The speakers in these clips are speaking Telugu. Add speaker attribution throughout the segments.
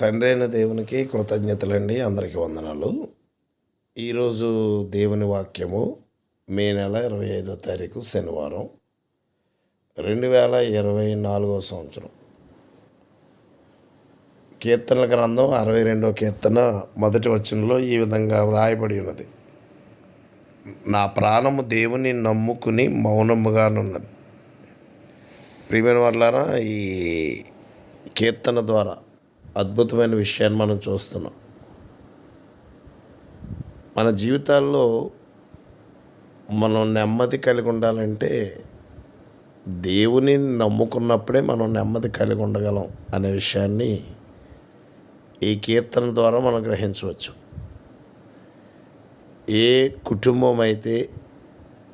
Speaker 1: తండ్రి అయిన దేవునికి కృతజ్ఞతలండి అందరికీ వందనాలు. ఈరోజు దేవుని వాక్యము మే నెల ఇరవై ఐదో తారీఖు శనివారం రెండు వేల ఇరవై నాలుగో సంవత్సరం. కీర్తనల గ్రంథం అరవై రెండో కీర్తన మొదటి వచనంలో ఈ విధంగా వ్రాయబడి ఉన్నది. నా ప్రాణము దేవుని నమ్ముకుని మౌనముగానున్నది ప్రియమైన వాళ్ళారా ఈ కీర్తన ద్వారా అద్భుతమైన విషయాన్ని మనం చూస్తున్నాం. మన జీవితాల్లో మనం నెమ్మది కలిగి ఉండాలంటే దేవుని నమ్ముకున్నప్పుడే మనం నెమ్మది కలిగి ఉండగలం అనే విషయాన్ని ఈ కీర్తన ద్వారా మనం గ్రహించవచ్చు. ఏ కుటుంబం అయితే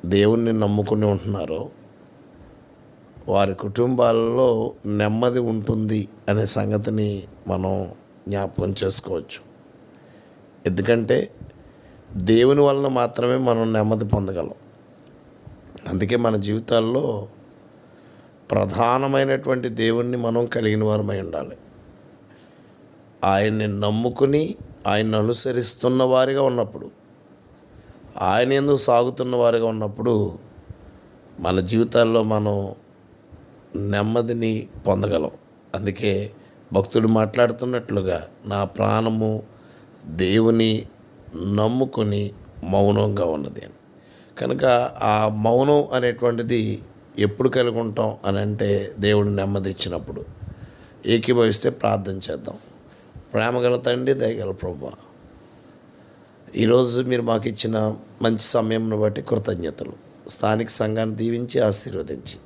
Speaker 1: దేవుణ్ణి నమ్ముకుని ఉంటున్నారో వారి కుటుంబాలలో నెమ్మది ఉంటుంది అనే సంగతిని మనం జ్ఞాపకం చేసుకోవచ్చు. ఎందుకంటే దేవుని వలన మాత్రమే మనం నెమ్మది పొందగలం. అందుకే మన జీవితాల్లో ప్రధానమైనటువంటి దేవుణ్ణి మనం కలిగిన వారమై ఉండాలి. ఆయన్ని నమ్ముకుని ఆయన్ని అనుసరిస్తున్న వారిగా ఉన్నప్పుడు ఆయన ఎందుకు సాగుతున్న వారిగా ఉన్నప్పుడు మన జీవితాల్లో మనం నెమ్మదిని పొందగలం. అందుకే భక్తుడు మాట్లాడుతున్నట్లుగా నా ప్రాణము దేవుని నమ్ముకొని మౌనంగా ఉన్నది అని. కనుక ఆ మౌనం అనేటువంటిది ఎప్పుడు కలిగి ఉంటాం అని అంటే దేవుడు నెమ్మది ఇచ్చినప్పుడు ఏకీభవిస్తే ప్రార్థన చేద్దాం. ప్రేమగల తండ్రి దయగల ప్రభా ఈరోజు మీరు మాకు ఇచ్చిన మంచి సమయంను బట్టి కృతజ్ఞతలు. స్థానిక సంఘాన్ని దీవించి ఆశీర్వదించి.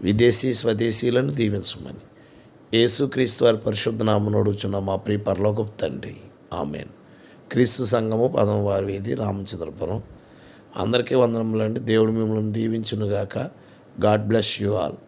Speaker 1: విదేశీ స్వదేశీలను దీవించమని. యేసుక్రీస్తు వారి పరిశుద్ధ నామను మా ప్రియ పరలోకపు తండ్రి. ఆమెన్. క్రీస్తు సంఘము పదం వారి వీధి రామచంద్రపురం. అందరికీ వందనములండి. దేవుడు మిమ్మల్ని దీవించునుగాక. God bless you all.